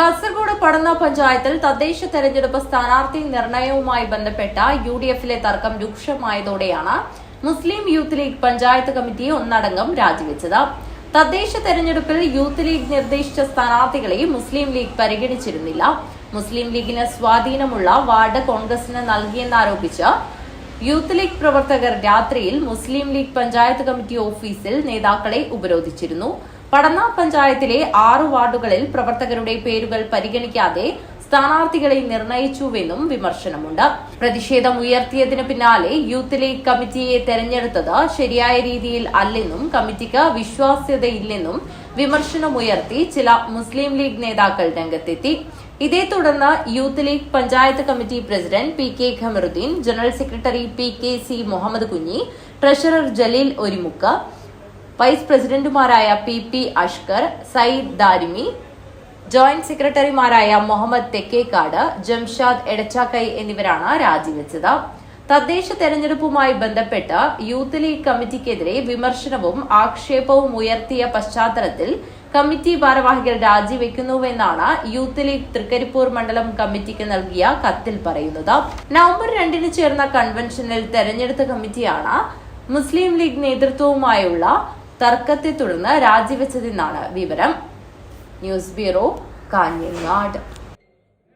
കാസർഗോഡ് പടന്ന പഞ്ചായത്തിൽ തദ്ദേശ തെരഞ്ഞെടുപ്പ് സ്ഥാനാർത്ഥി നിർണയവുമായി ബന്ധപ്പെട്ട യു ഡി എഫിലെ തർക്കം രൂക്ഷമായതോടെയാണ് Muslim youth league panchayat committee ഒന്നടങ്കം രാജിവെച്ചത്. തദ്ദേശ തെരഞ്ഞെടുപ്പിൽ യൂത്ത് ലീഗ് നിർദ്ദേശിച്ച സ്ഥാനാർത്ഥികളെ മുസ്ലിം ലീഗ് പരിഗണിച്ചിരുന്നില്ല. മുസ്ലിം ലീഗിന് സ്വാധീനമുള്ള വാർഡ് കോൺഗ്രസിന് നൽകിയെന്നാരോപിച്ച് യൂത്ത് ലീഗ് പ്രവർത്തകർ രാത്രിയിൽ മുസ്ലിം ലീഗ് പഞ്ചായത്ത് കമ്മിറ്റി ഓഫീസിൽ നേതാക്കളെ ഉപരോധിച്ചിരുന്നു. പടന്ന പഞ്ചായത്തിലെ ആറു വാർഡുകളിൽ പ്രവർത്തകരുടെ പേരുകൾ പരിഗണിക്കാതെ സ്ഥാനാർത്ഥികളെ നിർണയിച്ചുവെന്നും വിമർശനമുണ്ട്. പ്രതിഷേധം ഉയർത്തിയതിന് പിന്നാലെ യൂത്ത് ലീഗ് കമ്മിറ്റിയെ തെരഞ്ഞെടുത്തത് ശരിയായ രീതിയിൽ അല്ലെന്നും കമ്മിറ്റിക്ക് വിശ്വാസ്യതയില്ലെന്നും വിമർശനമുയർത്തി ചില മുസ്ലിം ലീഗ് നേതാക്കൾ രംഗത്തെത്തി. ഇതേ തുടർന്ന് youth league panchayat committee president P K Khamaruddin general secretary P K C Muhammad Kunhi treasurer Jaleel Orimukku vice പ്രസിഡന്റുമാരായ P P Ashkar Sayyid Darimi joint സെക്രട്ടറിമാരായ മുഹമ്മദ് തെക്കേക്കാട് ജംഷാദ് എടച്ചാക്കൈ എന്നിവരാണ് രാജിവെച്ചത്. തദ്ദേശ തെരഞ്ഞെടുപ്പുമായി ബന്ധപ്പെട്ട് യൂത്ത് ലീഗ് കമ്മിറ്റിക്കെതിരെ വിമർശനവും ആക്ഷേപവും ഉയർത്തിയ പശ്ചാത്തലത്തിൽ കമ്മിറ്റി ഭാരവാഹികൾ രാജിവെക്കുന്നുവെന്നാണ് യൂത്ത് ലീഗ് തൃക്കരിപ്പൂർ മണ്ഡലം കമ്മിറ്റിക്ക് നൽകിയ കത്തിൽ പറയുന്നത്. നവംബർ രണ്ടിന് ചേർന്ന കൺവെൻഷനിൽ തെരഞ്ഞെടുത്ത കമ്മിറ്റിയാണ് മുസ്ലിം ലീഗ് നേതൃത്വവുമായുള്ള തർക്കത്തെ തുടർന്ന് രാജിവെച്ചതെന്നാണ് വിവരം. News bureau Kanhangad.